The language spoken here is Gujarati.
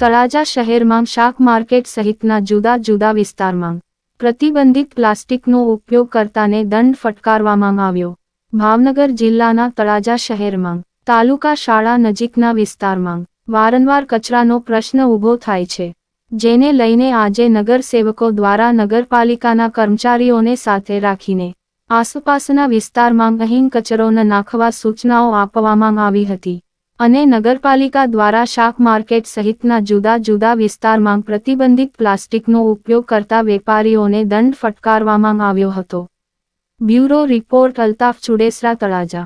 તળાજા શહેરમાં શાક માર્કેટ સહિતના જુદા જુદા વિસ્તારમાં પ્રતિબંધિત પ્લાસ્ટિકનો ઉપયોગ કરતાને દંડ ફટકારવામાં આવ્યો. ભાવનગર જિલ્લાના તળાજા શહેરમાં તાલુકા શાળા નજીકના વિસ્તારમાં વારંવાર કચરાનો પ્રશ્ન ઊભો થાય છે, જેને લઈને આજે નગરસેવકો દ્વારા નગરપાલિકાના કર્મચારીઓને સાથે રાખીને આસપાસના વિસ્તારમાં અહીં કચરો ન નાખવા સૂચનાઓ આપવામાં આવી હતી. અને નગરપાલિકા દ્વારા શાક માર્કેટ સહિતના જુદા જુદા વિસ્તારમાં પ્રતિબંધિત પ્લાસ્ટિકનો ઉપયોગ કરતા વેપારીઓને દંડ ફટકારવામાં આવ્યો હતો. Bureau report Altaf Chudesara Talaja